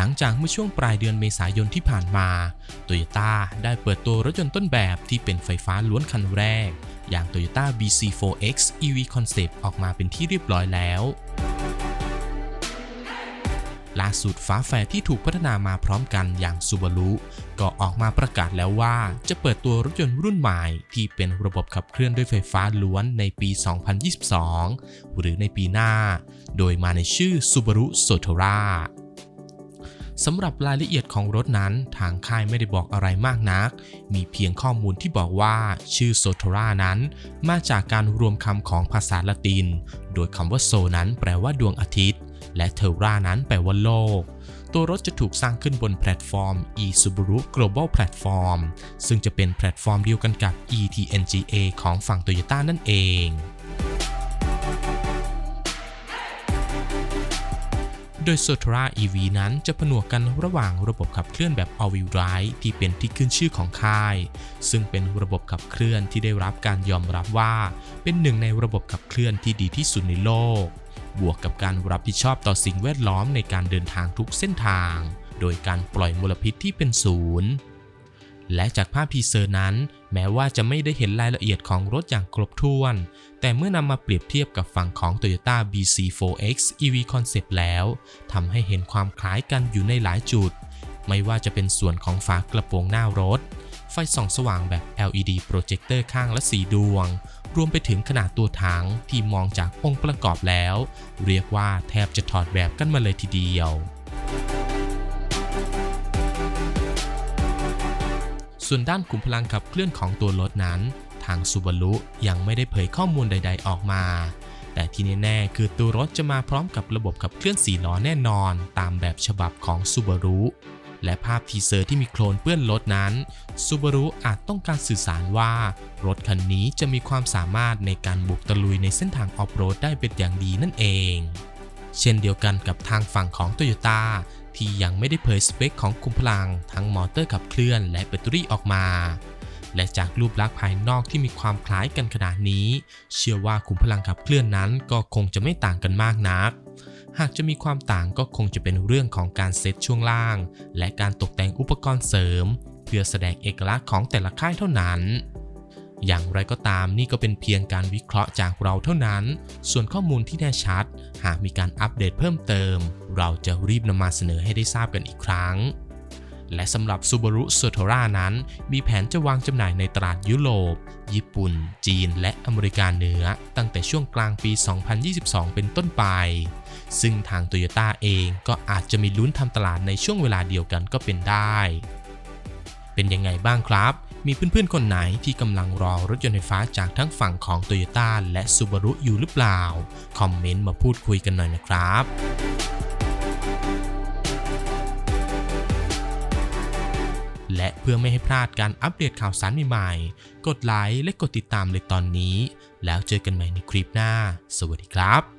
ลังจากเมื่อช่วงปลายเดือนเมษายนที่ผ่านมา Toyota ได้เปิดตัวรถยนต์ต้นแบบที่เป็นไฟฟ้าล้วนคันแรก อย่าง Toyota BC4X EV Concept ออกมาเป็นที่เรียบร้อยแล้วล่าสุดฟ้าแฝดที่ถูกพัฒนามาพร้อมกันอย่าง Subaru ก็ออกมาประกาศแล้วว่าจะเปิดตัวรถยนต์รุ่นใหม่ที่เป็นระบบขับเคลื่อนด้วยไฟฟ้าล้วนในปี 2022 หรือในปีหน้า โดยมาในชื่อ Subaru Sotora สำหรับรายละเอียดของรถนั้นทางค่ายไม่ได้บอกอะไรมากนัก มีเพียงข้อมูลที่บอกว่าชื่อ Sotora นั้น มาจากการรวมคำของภาษาละติน โดยคำว่าโซนั้นแปลว่าดวงอาทิตย์ และเทอรานั้นแปลว่าโลก ตัวรถจะถูกสร้างขึ้นบนแพลตฟอร์ม e-Subaru Global Platform ซึ่งจะเป็นแพลตฟอร์มเดียวกันกับ ETNGA ของฝั่ง Toyota นั่นเอง โดย Sotera EV นั้นจะผนวกกันระหว่างระบบขับเคลื่อนแบบ all-wheel drive ที่เป็นที่ขึ้นชื่อของค่าย ซึ่งเป็นระบบขับเคลื่อนที่ได้รับการยอมรับว่า เป็นหนึ่งในระบบขับเคลื่อนที่ดีที่สุดในโลก บวกกับการรับผิดชอบต่อสิ่งแวดล้อมในการเดินทางทุกเส้นทาง โดยการปล่อยมลพิษที่เป็นศูนย์ และจากภาพทีเซอร์นั้น แม้ว่าจะไม่ได้เห็นรายละเอียดของรถอย่างครบถ้วน แต่เมื่อนำมาเปรียบเทียบกับฝั่งของ Toyota BC4X EV Concept แล้วทำให้เห็นความคล้ายกันอยู่ในหลายจุด ไม่ว่าจะเป็นส่วนของฝากระโปรงหน้ารถ ไฟส่องสว่างแบบ LED โปรเจคเตอร์ข้างละสีดวง รวมไปถึงขนาดตัวถังที่มองจากองค์ประกอบแล้ว เรียกว่าแทบจะถอดแบบกันมาเลยทีเดียว ส่วนด้านขุมพลังขับเคลื่อนของตัวรถนั้น ทาง Subaru ยังไม่ได้เผยข้อมูลใด ๆ ออกมา แต่ที่แน่ๆคือตัวรถจะมาพร้อมกับระบบขับเคลื่อน4ล้อแน่นอน ตามแบบฉบับของ Subaru และภาพทีเซอร์ที่มีโคลนเปื้อนรถนั้น Subaru อาจต้องการสื่อสารว่า รถคันนี้จะมีความสามารถในการบุกตะลุยในเส้นทางออฟโรดได้เป็นอย่างดีนั่นเอง เช่นเดียวกันกับทางฝั่งของ Toyota ที่ยังไม่ได้เผยสเปคของคุมพลังทั้งมอเตอร์ขับเคลื่อนและแบตเตอรี่ออกมา และจากรูปลักษณ์ภายนอกที่มีความคล้ายกันขนาดนี้ เชื่อว่าคุมพลังขับเคลื่อนนั้นก็คงจะไม่ต่างกันมากนัก หากจะมีความต่างก็คงจะเป็นเรื่องของการเซตช่วงล่าง และการตกแต่งอุปกรณ์เสริม เพื่อแสดงเอกลักษณ์ของแต่ละค่ายเท่านั้น อย่างไรก็ตามนี่ก็เป็นเพียงการวิเคราะห์จากเราเท่านั้น ส่วนข้อมูลที่แน่ชัด หากมีการอัปเดตเพิ่มเติม เราจะรีบนำมาเสนอให้ได้ทราบกันอีกครั้ง และสำหรับ Subaru Sotora นั้น มีแผนจะวางจำหน่ายในตลาดยุโรป ญี่ปุ่น จีน และอเมริกาเหนือ ตั้งแต่ช่วงกลางปี 2022 เป็นต้นไป ซึ่งทาง Toyota เองก็อาจจะมีลุ้นทำตลาดในช่วงเวลาเดียวกันก็เป็นได้ เป็นยังไงบ้างครับ มีเพื่อนๆ คนไหนที่กำลังรอรถยนต์ไฟฟ้าจากทั้งฝั่งของ Toyota และ Subaru อยู่หรือเปล่า คอมเมนต์มาพูดคุยกันหน่อยนะครับและเพื่อไม่ให้พลาดการอัปเดตข่าวสารใหม่ๆ กดไลค์และกดติดตามเลยตอนนี้ แล้วเจอกันใหม่ในคลิปหน้า สวัสดีครับ